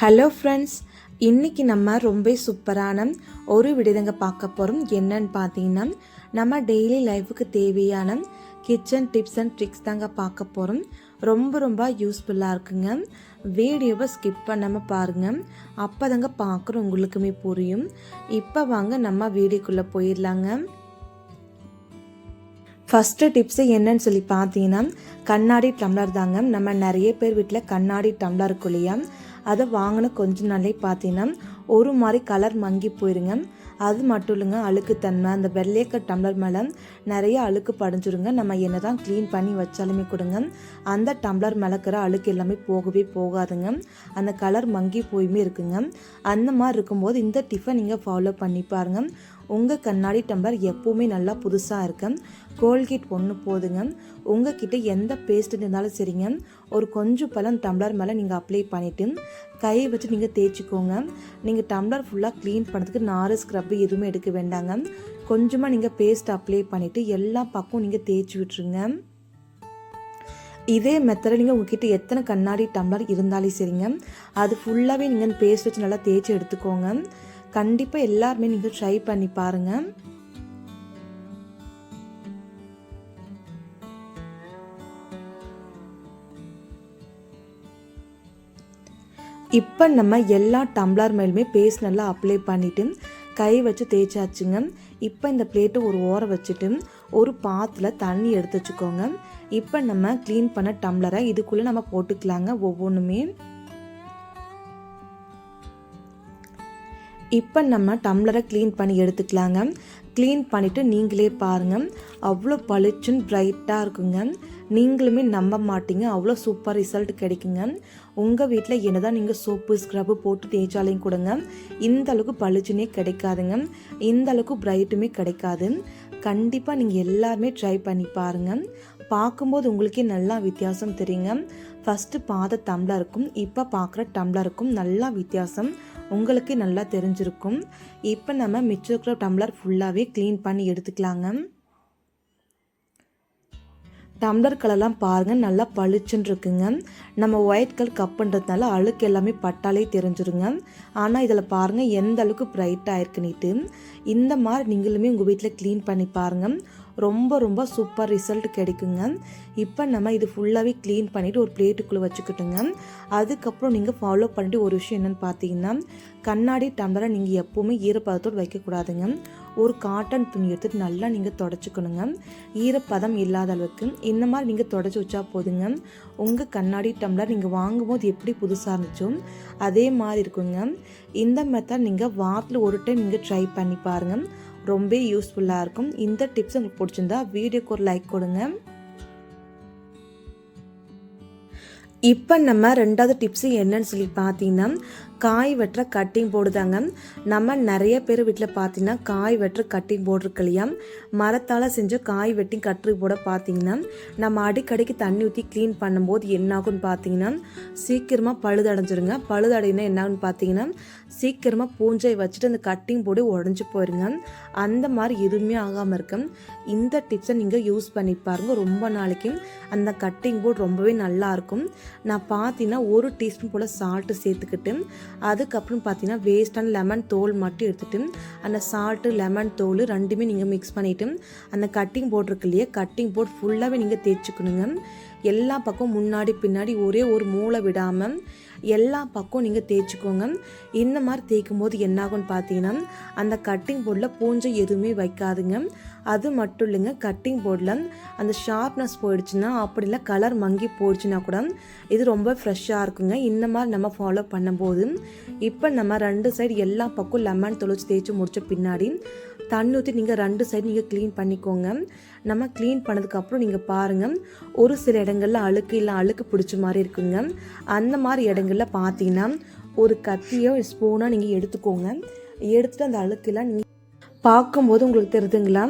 Hello friends இன்றைக்கி நம்ம ரொம்ப சூப்பரான ஒரு விடுதங்க பார்க்க போகிறோம் என்னன்னு பார்த்தீங்கன்னா நம்ம டெய்லி லைஃபுக்கு தேவையான கிச்சன் டிப்ஸ் அண்ட் ட்ரிக்ஸ் தாங்க பார்க்க போகிறோம் ரொம்ப ரொம்ப யூஸ்ஃபுல்லாக இருக்குங்க. வீடியோவை ஸ்கிப் பண்ணாமல் பாருங்கள் அப்போ தாங்க பார்க்குறோம் உங்களுக்குமே புரியும். இப்போ வாங்க நம்ம வீடியோக்குள்ளே போயிடலாங்க. ஃபஸ்ட்டு டிப்ஸு என்னன்னு சொல்லி பார்த்தீங்கன்னா கண்ணாடி டம்ளர் தாங்க. நம்ம நிறைய பேர் வீட்டில் கண்ணாடி டம்ளர் இருக்கும் இல்லையா? அதை வாங்கின கொஞ்ச நாளே பார்த்தீங்கன்னா ஒரு மாதிரி கலர் மங்கி போயிருங்க. அது மட்டும் இல்லைங்க அழுக்குத்தன்மை அந்த வெள்ளையக்க டம்ளர் மேலே நிறைய அழுக்கு படிஞ்சிருங்க. நம்ம என்ன தான் க்ளீன் பண்ணி வச்சாலுமே கொடுங்க. அந்த டம்ளர் மிளக்கிற இருக்கிற அழுக்கு எல்லாமே போகவே போகாதுங்க. அந்த கலர் மங்கி போயுமே இருக்குங்க. அந்த மாதிரி இருக்கும்போது இந்த டிஃபன் நீங்கள் ஃபாலோ பண்ணி பாருங்க. உங்கள் கண்ணாடி டம்ளர் எப்போவுமே நல்லா புதுசாக இருக்கு. கோல்கேட் ஒன்று போதுங்க. உங்ககிட்ட எந்த பேஸ்ட் இருந்தாலும் சரிங்க. ஒரு கொஞ்சம் பழம் டம்ளர் மேலே நீங்கள் அப்ளை பண்ணிவிட்டு கையை வச்சு நீங்கள் தேய்ச்சிக்கோங்க. நீங்கள் டம்ளர் ஃபுல்லாக க்ளீன் பண்ணுறதுக்கு நாறு ஸ்க்ரப்பு எதுவுமே எடுக்க வேண்டாங்க. கொஞ்சமாக நீங்கள் பேஸ்ட் அப்ளை பண்ணிவிட்டு எல்லா பக்கம் நீங்கள் தேய்ச்சி விட்டுருங்க. இதே மெத்தடில் நீங்கள் உங்ககிட்ட எத்தனை கண்ணாடி டம்ளர் இருந்தாலும் சரிங்க. அது ஃபுல்லாகவே நீங்கள் பேஸ்ட் வச்சு நல்லா தேய்ச்சி எடுத்துக்கோங்க. கண்டிப்பாக எல்லாருமே நீங்கள் ட்ரை பண்ணி பாருங்கள் இப்போ நம்ம எல்லா டம்ளர் மேலுமே பேஸ்ட் நல்லா அப்ளை பண்ணிவிட்டு கை வச்சு தேய்ச்சாச்சுங்க. இப்போ இந்த பிளேட்டை ஒரு ஓரம் வச்சுட்டு ஒரு பாத்தில் தண்ணி எடுத்து வச்சுக்கோங்க. இப்போ நம்ம க்ளீன் பண்ண டம்ளரை இதுக்குள்ளே நம்ம போட்டுக்கலாங்க ஒவ்வொன்றுமே இப்போ நம்ம டம்ளரை க்ளீன் பண்ணி எடுத்துக்கலாங்க. க்ளீன் பண்ணிவிட்டு நீங்களே பாருங்கள் அவ்வளோ பளிச்சுன்னு ப்ரைட்டாக இருக்குங்க. நீங்களுமே நம்ப மாட்டீங்க. அவ்வளோ சூப்பர் ரிசல்ட் கிடைக்குங்க. உங்கள் வீட்டில் என்னதான் நீங்கள் சோப்பு ஸ்க்ரப்பு போட்டு தேய்ச்சாலையும் கொடுங்க இந்த அளவுக்கு பளிச்சுனே கிடைக்காதுங்க. இந்த அளவுக்கு ப்ரைட்டுமே கிடைக்காது. கண்டிப்பாக நீங்கள் எல்லாருமே ட்ரை பண்ணி பாருங்கள் பார்க்கும்போது உங்களுக்கே நல்லா வித்தியாசம் தெரியுங்க. ஃபஸ்ட்டு பார்த்த டம்ளருக்கும் இப்போ பார்க்குற டம்ளருக்கும் நல்லா வித்தியாசம் உங்களுக்கே நல்லா தெரிஞ்சிருக்கும். இப்போ நம்ம மிச்சம் இருக்கிற டம்ளர் ஃபுல்லாகவே க்ளீன் பண்ணி எடுத்துக்கலாங்க. டம்ளர் கலர்லாம் பாருங்கள் நல்லா பளிச்சுன்னு இருக்குங்க நம்ம ஒயிட் கலர் கப்புன்றதுனால அழுக்கு எல்லாமே பட்டாலே தெரிஞ்சிருங்க. ஆனால் இதில் பாருங்கள் எந்த அளவுக்கு பிரைட்டாக இருக்குன்னுட்டு. இந்த மாதிரி நீங்களுமே உங்கள் வீட்டில் க்ளீன் பண்ணி பாருங்கள் ரொம்ப ரொம்ப சூப்பர் ரிசல்ட் கிடைக்குங்க. இப்போ நம்ம இது ஃபுல்லாகவே க்ளீன் பண்ணிவிட்டு ஒரு பிளேட்டுக்குள்ளே வச்சுக்கிட்டுங்க. அதுக்கப்புறம் நீங்கள் ஃபாலோ பண்ணிட்டு ஒரு விஷயம் என்னென்னு பார்த்தீங்கன்னா கண்ணாடி டம்ளரை நீங்கள் எப்போவுமே ஈரப்பதத்தோடு வைக்கக்கூடாதுங்க. ஒரு காட்டன் துணி எடுத்துட்டு நல்லா நீங்கள் தொடச்சிக்கணுங்க. ஈரப்பதம் இல்லாத அளவுக்கு இந்த மாதிரி நீங்கள் தொடச்சி வச்சா போதுங்க. உங்கள் கண்ணாடி டம்ளர் நீங்கள் வாங்கும்போது எப்படி புதுசாக இருந்துச்சோ அதே மாதிரி இருக்குங்க. இந்த மெத்தட் நீங்கள் வாரத்தில் ஒரு டைம் நீங்கள் ட்ரை பண்ணி பாருங்கள் ரொம்ப யூஸ்ஃபுல்லாக இருக்கும். இந்த டிப்ஸ் உங்களுக்கு பிடிச்சிருந்தா வீடியோக்கு ஒரு லைக் கொடுங்க. இப்போ நம்ம ரெண்டாவது டிப்ஸு என்னன்னு சொல்லி பார்த்தீங்கன்னா காய் வெட்டுற கட்டிங் போர்டு தாங்க நம்ம நிறைய பேர் வீட்டில் பார்த்தீங்கன்னா காய் வெட்டுற கட்டிங் போர்டு இருக்கு இல்லையா? மரத்தால் செஞ்ச காய் வெட்டி கட்டுரை போட பார்த்தீங்கன்னா நம்ம அடிக்கடிக்கு தண்ணி ஊற்றி க்ளீன் பண்ணும்போது என்னாகும்னு பார்த்தீங்கன்னா சீக்கிரமாக பழுதடைஞ்சிருங்க. பழுதடைனா என்னாகும்னு பார்த்தீங்கன்னா சீக்கிரமாக பூஞ்சை வச்சுட்டு அந்த கட்டிங் போர்டு உடஞ்சி போயிருங்க. அந்த மாதிரி எதுவுமே ஆகாமல் இருக்கும் இந்த டிப்ஸை நீங்கள் யூஸ் பண்ணி பாருங்கள் ரொம்ப நாளைக்கு அந்த கட்டிங் போர்டு ரொம்பவே நல்லாயிருக்கும் நான் பார்த்தீங்கன்னா ஒரு டீஸ்பூன் போல் சால்ட்டு சேர்த்துக்கிட்டு அதுக்கப்புறம் பார்த்தீங்கன்னா வேஸ்டான லெமன் தோல் மட்டும் எடுத்துகிட்டு அந்த சால்ட்டு லெமன் தோல் ரெண்டுமே நீங்கள் மிக்ஸ் பண்ணிவிட்டு அந்த கட்டிங் போர்டு இருக்கு இல்லையா கட்டிங் போர்டு ஃபுல்லாகவே நீங்கள் தேய்ச்சிக்கணுங்க. எல்லா பக்கம் முன்னாடி பின்னாடி ஒரே ஒரு மூளை விடாமல் எல்லா பக்கம் நீங்கள் தேய்ச்சிக்கோங்க. இந்த மாதிரி தேய்க்கும் போது என்னாகும்னு பார்த்தீங்கன்னா அந்த கட்டிங் போர்டில் பூஞ்சை எதுவுமே வைக்காதுங்க. அது மட்டும் இல்லைங்க கட்டிங் போர்டில் அந்த ஷார்ப்னஸ் போயிடுச்சுன்னா இல்லை கலர் மங்கி போயிடுச்சுன்னா கூட இது ரொம்ப ஃப்ரெஷ்ஷாக இருக்குங்க. இந்த மாதிரி நம்ம ஃபாலோ பண்ணும்போது இப்போ நம்ம ரெண்டு சைடு எல்லா பக்கம் லெமன் தொளிச்சு தேய்ச்சி முடிச்ச பின்னாடி தண்ணி ஊற்றி நீங்கள் ரெண்டு சைடு நீங்கள் க்ளீன் பண்ணிக்கோங்க. நம்ம க்ளீன் பண்ணதுக்கப்புறம் நீங்கள் பாருங்கள் ஒரு சில இடங்களில் அழுக்கு இல்லை அழுக்கு பிடிச்ச மாதிரி இருக்குங்க. அந்த மாதிரி இடங்களில் பார்த்தீங்கன்னா ஒரு கத்தியோ ஸ்பூனோ நீங்கள் எடுத்துக்கோங்க. எடுத்துகிட்டு அந்த அழுக்கெல்லாம் நீங்கள் பார்க்கும்போது உங்களுக்கு தெரியுதுங்களா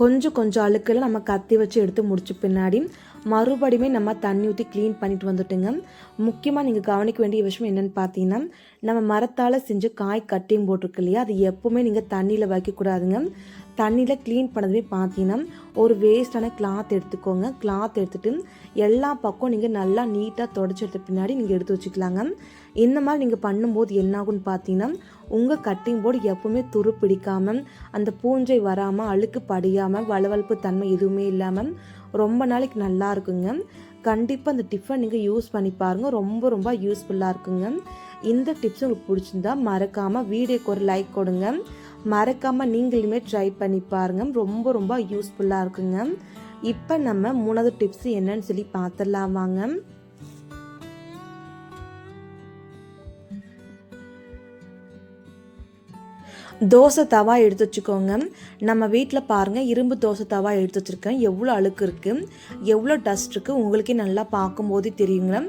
கொஞ்சம் கொஞ்சம் அழுக்கெல்லாம் நம்ம கத்தி வச்சு எடுத்து முடிச்ச பின்னாடி மறுபடியுமே நம்ம தண்ணி ஊற்றி க்ளீன் பண்ணிட்டு வந்துட்டுங்க. முக்கியமாக நீங்கள் கவனிக்க வேண்டிய விஷயம் என்னென்னு பார்த்தீங்கன்னா நம்ம மரத்தால் செஞ்சு காய் கட்டியும் போட்டிருக்கு இல்லையா? அது எப்போவுமே நீங்கள் தண்ணியில் வைக்கக்கூடாதுங்க தண்ணியில் க்ளீன் பண்ணதுமே பார்த்தீங்கன்னா ஒரு வேஸ்டான கிளாத் எடுத்துக்கோங்க. கிளாத் எடுத்துகிட்டு எல்லா பக்கம் நீங்கள் நல்லா நீட்டாக தொடச்சி எடுத்த பின்னாடி நீங்கள் எடுத்து வச்சுக்கலாங்க. இந்த மாதிரி நீங்கள் பண்ணும்போது என்னாகும்னு பார்த்தீங்கன்னா உங்கள் கட்டிங் போர்டு எப்போவுமே துரு பிடிக்காமல் அந்த பூஞ்சை வராமல் அழுக்கு படியாமல் வளவளப்பு தன்மை எதுவுமே இல்லாமல் ரொம்ப நாளைக்கு நல்லா இருக்குங்க. கண்டிப்பாக அந்த டிஃபன் நீங்கள் யூஸ் பண்ணி பாருங்கள் ரொம்ப ரொம்ப யூஸ்ஃபுல்லாக இருக்குங்க. இந்த டிப்ஸ் உங்களுக்கு பிடிச்சிருந்தா மறக்காமல் வீடியோக்கு ஒரு லைக் கொடுங்க. மறக்காமல் நீங்களுமே ட்ரை பண்ணி பாருங்கள் ரொம்ப ரொம்ப யூஸ்ஃபுல்லாக இருக்குங்க. இப்போ நம்ம மூணாவது டிப்ஸ் என்னன்னு சொல்லி பார்த்துடலாம் வாங்க. தோசை தவா எடுத்து வச்சுக்கோங்க. நம்ம வீட்டில் பாருங்கள் இரும்பு தோசை தவா எடுத்து வச்சுருக்கேன். எவ்வளோ அழுக்கு இருக்குது எவ்வளோ டஸ்ட் இருக்குது உங்களுக்கே நல்லா பார்க்கும்போதே தெரியுங்க.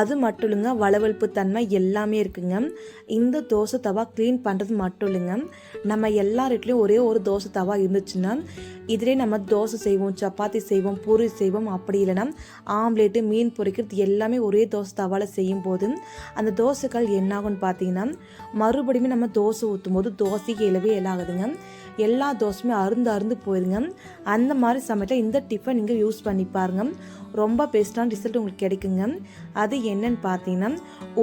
அது மட்டும் இல்லைங்க வளவழுப்பு தன்மை எல்லாமே இருக்குங்க. இந்த தோசை தவா க்ளீன் பண்ணுறது மட்டும் இல்லைங்க. நம்ம எல்லார் வீட்லேயும் ஒரே ஒரு தோசை தவா இருந்துச்சுன்னா இதிலே நம்ம தோசை செய்வோம் சப்பாத்தி செய்வோம் பூரி செய்வோம் அப்படி இல்லைன்னா ஆம்லேட்டு மீன் பொரிக்கிறது எல்லாமே ஒரே தோசை தவாவில் செய்யும் போது அந்த தோசைகள் என்னாகும்னு பார்த்தீங்கன்னா மறுபடியும் நம்ம தோசை ஊற்றும் போது தோசை தோசைக்கு எழவே எழாகுதுங்க எல்லா தோசையுமே அருந்து அருந்து போயிருங்க. அந்த மாதிரி சமயத்தில் இந்த டிஃபன் நீங்கள் யூஸ் பண்ணி பாருங்க. ரொம்ப பெஸ்ட்டான ரிசல்ட் உங்களுக்கு கிடைக்குங்க. அது என்னன்னு பார்த்தீங்கன்னா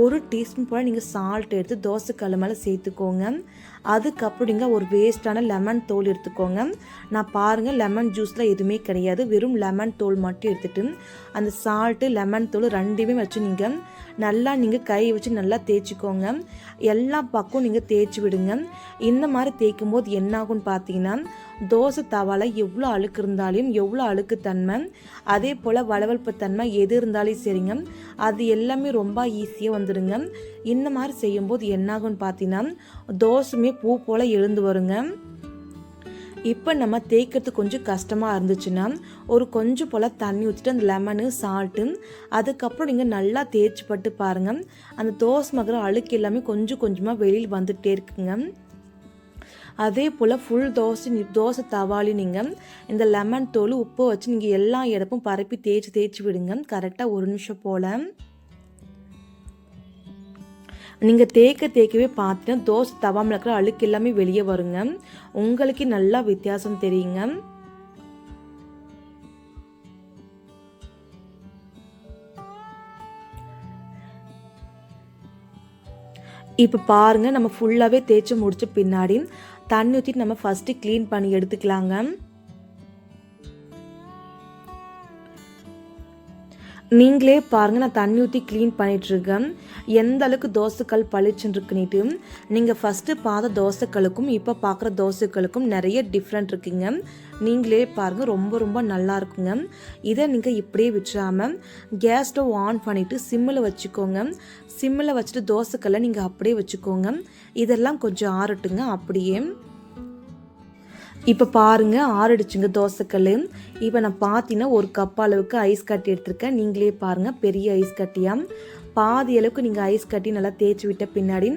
ஒரு டீஸ்பூன் போல் நீங்கள் சால்ட் எடுத்து தோசை கல் மேலே சேர்த்துக்கோங்க. அதுக்கப்புறம் நீங்கள் ஒரு வேஸ்ட்டான லெமன் தோல் எடுத்துக்கோங்க. நான் பாருங்கள் லெமன் ஜூஸில் எதுவுமே கிடையாது. வெறும் லெமன் தோல் மட்டும் எடுத்துகிட்டு அந்த சால்ட்டு லெமன் தோல் ரெண்டுமே வச்சு நீங்கள் நல்லா நீங்கள் கை வச்சு நல்லா தேய்ச்சிக்கோங்க. எல்லா பக்கம் நீங்கள் தேய்ச்சி விடுங்க. இந்த மாதிரி தேய்க்கும் போது என்ன ஆகும்னு பார்த்தீங்கன்னா தோசை தவால எவ்வளோ அழுக்கு இருந்தாலும் எவ்வளோ அழுக்கு தன்மை அதே போல் வளவல்ப்பு தன்மை எது இருந்தாலும் சரிங்க. அது எல்லாமே ரொம்ப ஈஸியாக வந்துடுங்க. இந்த மாதிரி செய்யும்போது என்னாகும்னு பார்த்தீங்கன்னா தோசைமே பூ போல் எழுந்து வருங்க. இப்போ நம்ம தேய்க்கிறது கொஞ்சம் கஷ்டமாக இருந்துச்சுன்னா ஒரு கொஞ்சம் போல் தண்ணி ஊற்றிட்டு அந்த லெமனு சால்ட்டு அதுக்கப்புறம் நீங்கள் நல்லா தேய்ச்சி பட்டு பாருங்கள் அந்த தோசை மகிற அழுக்கு எல்லாமே கொஞ்சம் கொஞ்சமாக வெளியில் வந்துகிட்டே இருக்குங்க. அதே போல் ஃபுல் தோசை தோசை தவாலி நீங்கள் இந்த லெமன் தோல் உப்பு வச்சு நீங்கள் எல்லா இடப்பும் பரப்பி தேய்ச்சி தேய்ச்சி விடுங்க. கரெக்டாக ஒரு நிமிஷம் போல். நீங்கள் தேய்க்க தேய்க்கவே பார்த்தீங்கன்னா தோசை தவாமல் இருக்கிற அழுக்கு எல்லாமே வெளியே வருங்க. உங்களுக்கு நல்லா வித்தியாசம் தெரியுங்க. இப்போ பாருங்கள் நம்ம ஃபுல்லாகவே தேய்ச்சி முடிச்ச பின்னாடி தண்ணி ஊற்றிட்டு நம்ம ஃபஸ்ட்டு க்ளீன் பண்ணி எடுத்துக்கலாங்க. நீங்களே பாருங்கள் நான் தண்ணி ஊற்றி க்ளீன் பண்ணிகிட்ருக்கேன் எந்த அளவுக்கு தோசைக்கல் பளிச்சுன்னு நீங்கள் ஃபஸ்ட்டு பார்த்த தோசைக்கலுக்கும் இப்போ பார்க்குற தோசைக்கலுக்கும் நிறைய டிஃப்ரெண்ட் இருக்குங்க. நீங்களே பாருங்கள் ரொம்ப ரொம்ப நல்லா இருக்குங்க. இதை நீங்கள் இப்படியே விட்டுறாமல் கேஸ் ஸ்டவ் ஆன் பண்ணிவிட்டு சிம்மில் வச்சுக்கோங்க. சிம்மில் வச்சுட்டு தோசைக்கல்லை நீங்கள் அப்படியே வச்சுக்கோங்க. இதெல்லாம் கொஞ்சம் ஆறட்டுங்க அப்படியே. இப்போ பாருங்கள் ஆறடிச்சுங்க தோசைக்கல் இப்போ நான் பார்த்தீங்கன்னா ஒரு கப் அளவுக்கு ஐஸ் கட்டி எடுத்திருக்கேன். நீங்களே பாருங்கள் பெரிய ஐஸ் கட்டியாக பாதி அளவுக்கு நீங்கள் ஐஸ் கட்டி நல்லா தேய்ச்சி விட்ட பின்னாடி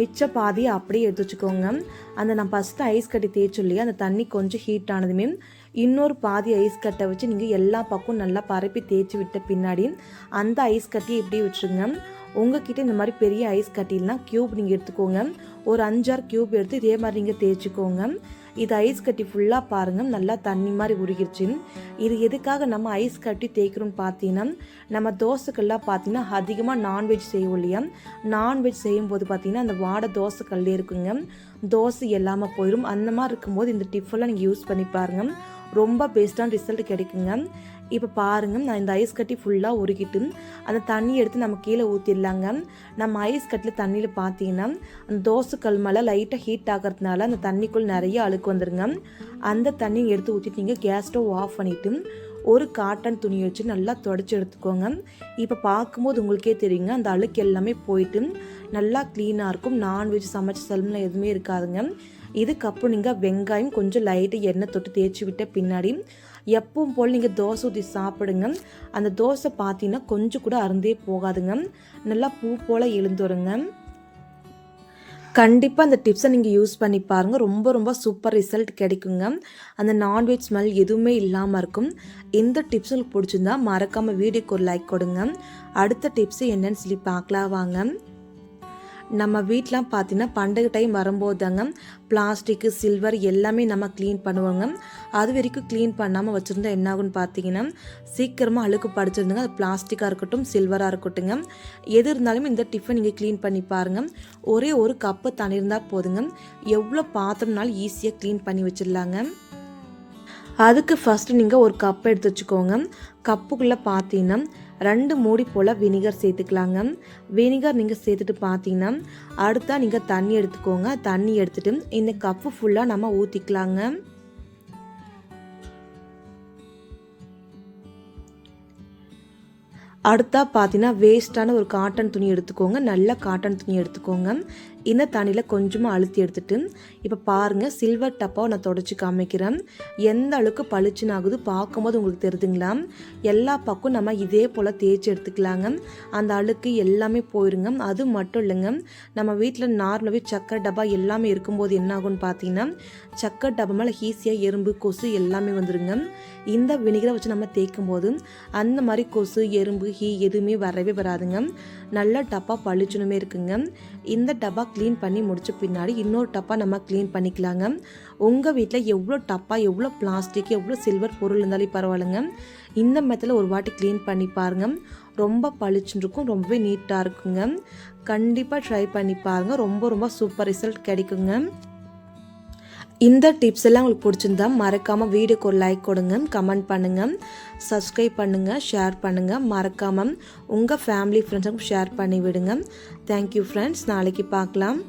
மிச்ச பாதியை அப்படியே எடுத்து வச்சுக்கோங்க. அந்த நான் ஃபஸ்ட்டு ஐஸ் கட்டி தேய்ச்சோம் இல்லையா அந்த தண்ணி கொஞ்சம் ஹீட் ஆனதுமே இன்னொரு பாதி ஐஸ் கட்டை வச்சு நீங்கள் எல்லா பக்கம் நல்லா பரப்பி தேய்ச்சி விட்ட பின்னாடி அந்த ஐஸ் கட்டியை இப்படியே விட்டுருங்க. உங்ககிட்ட இந்த மாதிரி பெரிய ஐஸ் கட்டிலாம் க்யூப் நீங்கள் எடுத்துக்கோங்க. ஒரு அஞ்சாறு க்யூப் எடுத்து இதே மாதிரி நீங்கள் தேய்ச்சிக்கோங்க. இது ஐஸ் கட்டி ஃபுல்லாக பாருங்கள் நல்லா தண்ணி மாதிரி உருகிருச்சு. இது எதுக்காக நம்ம ஐஸ் கட்டி தேய்க்கிறோம்னு பார்த்தீங்கன்னா நம்ம தோசைக்கல்லாம் பார்த்தீங்கன்னா அதிகமாக நான்வெஜ் செய்வோம் இல்லையா? நான்வெஜ் செய்யும்போது பார்த்தீங்கன்னா அந்த வாடை தோசைக்கல்லே இருக்குங்க. தோசை எல்லாமல் போயிடும் அந்த மாதிரி இருக்கும்போது இந்த டிஃபெல்லாம் நீங்கள் யூஸ் பண்ணி பாருங்கள் ரொம்ப பெஸ்ட்டான ரிசல்ட் கிடைக்குங்க. இப்போ பாருங்கள் நான் இந்த ஐஸ் கட்டி ஃபுல்லாக உருகிட்டு அந்த தண்ணி எடுத்து நம்ம கீழே ஊற்றிடலாங்க நம்ம ஐஸ் கட்டில் தண்ணியில் பார்த்தீங்கன்னா அந்த தோசை மேலே லைட்டாக ஹீட் ஆகிறதுனால அந்த தண்ணிக்குள் நிறைய அழுக்கு வந்துருங்க. அந்த தண்ணியை எடுத்து ஊற்றிட்டு நீங்கள் கேஸ் ஸ்டவ் ஆஃப் பண்ணிவிட்டு ஒரு காட்டன் துணி வச்சு நல்லா தொடச்சி எடுத்துக்கோங்க. இப்போ பார்க்கும்போது உங்களுக்கே தெரியுங்க அந்த அழுக்கு எல்லாமே போயிட்டு நல்லா க்ளீனாக இருக்கும். நான்வெஜ் சமைச்ச செலவுலாம் எதுவுமே இருக்காதுங்க. இதுக்கப்புறம் நீங்கள் வெங்காயம் கொஞ்சம் லைட்டு எண்ணெய் தொட்டு தேய்ச்சி விட்ட பின்னாடி எப்பவும் போல் நீங்கள் தோசை ஊற்றி சாப்பிடுங்க. அந்த தோசை பார்த்தீங்கன்னா கொஞ்சம் கூட அருந்தே போகாதுங்க. நல்லா பூ போல் எழுந்துருங்க. கண்டிப்பாக அந்த டிப்ஸை நீங்கள் யூஸ் பண்ணி பாருங்கள் ரொம்ப ரொம்ப சூப்பர் ரிசல்ட் கிடைக்குங்க. அந்த நான்வெஜ் ஸ்மெல் எதுவுமே இல்லாமல் இருக்கும். இந்த டிப்ஸ் உங்களுக்கு பிடிச்சிருந்தா மறக்காமல் வீடியோக்கு ஒரு லைக் கொடுங்க. அடுத்த டிப்ஸு என்னன்னு சொல்லி பார்க்கலாம். வாங்க. நம்ம வீட்டெலாம் பார்த்தீங்கன்னா பண்டிகை டைம் வரும்போது தாங்க பிளாஸ்டிக்கு சில்வர் எல்லாமே நம்ம க்ளீன் பண்ணுவோங்க. அது வரைக்கும் க்ளீன் பண்ணாமல் வச்சுருந்தா என்ன ஆகும்னு பார்த்தீங்கன்னா சீக்கிரமாக அழுக்கு படிச்சிருந்துங்க. அது பிளாஸ்டிக்காக இருக்கட்டும் சில்வராக இருக்கட்டும்ங்க. எது இருந்தாலும் இந்த டிஃபன் நீங்கள் க்ளீன் பண்ணி பாருங்கள் ஒரே ஒரு கப்பு தண்ணி இருந்தால் போதுங்க. எவ்வளோ பாத்திரம்னாலும் ஈஸியாக க்ளீன் பண்ணி வச்சிடலாங்க. அதுக்கு ஃபஸ்ட்டு நீங்கள் ஒரு கப் எடுத்து வச்சுக்கோங்க. கப்புக்குள்ளே பார்த்தீங்கன்னா ரெண்டு மூடி போல் வினிகர் சேர்த்துக்கலாங்க. வினிகர் நீங்கள் சேர்த்துட்டு பார்த்தீங்கன்னா அடுத்தா நீங்கள் தண்ணி எடுத்துக்கோங்க. தண்ணி எடுத்துட்டு இந்த கப்பு ஃபுல்லாக நம்ம ஊற்றிக்கலாங்க அடுத்தா பார்த்தீங்கன்னா வேஸ்ட்டான ஒரு காட்டன் துணி எடுத்துக்கோங்க. நல்ல காட்டன் துணி எடுத்துக்கோங்க. இந்த தண்ணியில் கொஞ்சமாக அழுத்தி எடுத்துட்டு இப்போ பாருங்கள் சில்வர் டப்பாவை நான் தொடச்சி காமிக்கிறேன். எந்த அளவுக்கு பளிச்சுன்னு ஆகுது பார்க்கும்போது உங்களுக்கு தெரியுதுங்களா எல்லா பக்கம் நம்ம இதே போல் தேய்ச்சி எடுத்துக்கலாங்க. அந்த அழுக்கு எல்லாமே போயிருங்க. அது மட்டும் இல்லைங்க நம்ம வீட்டில் நார்மலாகவே சக்கரை டப்பா எல்லாமே இருக்கும்போது என்ன ஆகும்னு பார்த்தீங்கன்னா சக்கரை டப்பா மேலே ஈஸியாக எறும்பு கொசு எல்லாமே வந்துருங்க. இந்த வினிகரை வச்சு நம்ம தேய்க்கும் போது அந்த மாதிரி கொசு எறும்பு ஹீ எதுவுமே வரவே வராதுங்க. நல்ல டப்பா பளிச்சுனுமே இருக்குங்க. இந்த டப்பா க்ளீன் பண்ணி முடிச்ச பின்னாடி இன்னொரு டப்பா நம்ம க்ளீன் பண்ணிக்கலாங்க. உங்கள் வீட்டில் எவ்வளோ டப்பா எவ்வளோ பிளாஸ்டிக் எவ்வளோ சில்வர் பொருள் இருந்தாலும் பரவாயில்லைங்க. இந்த மெத்தில் ஒரு வாட்டி க்ளீன் பண்ணி பாருங்கள் ரொம்ப பளிச்சுன்னு இருக்கும் ரொம்பவே நீட்டாக இருக்குங்க. கண்டிப்பாக ட்ரை பண்ணி பாருங்கள் ரொம்ப ரொம்ப சூப்பர் ரிசல்ட் கிடைக்குங்க. இந்த டிப்ஸ் எல்லாம் உங்களுக்கு பிடிச்சிருந்தா மறக்காமல் வீடியோக்கு ஒரு லைக் கொடுங்க கமெண்ட் பண்ணுங்கள் சப்ஸ்கிரைப் பண்ணுங்கள் ஷேர் பண்ணுங்கள் மறக்காமல் உங்கள் ஃபேமிலி ஃப்ரெண்ட்ஸுக்கும் ஷேர் பண்ணி விடுங்க தேங்க்யூ ஃப்ரெண்ட்ஸ் நாளைக்கு பார்க்கலாம்.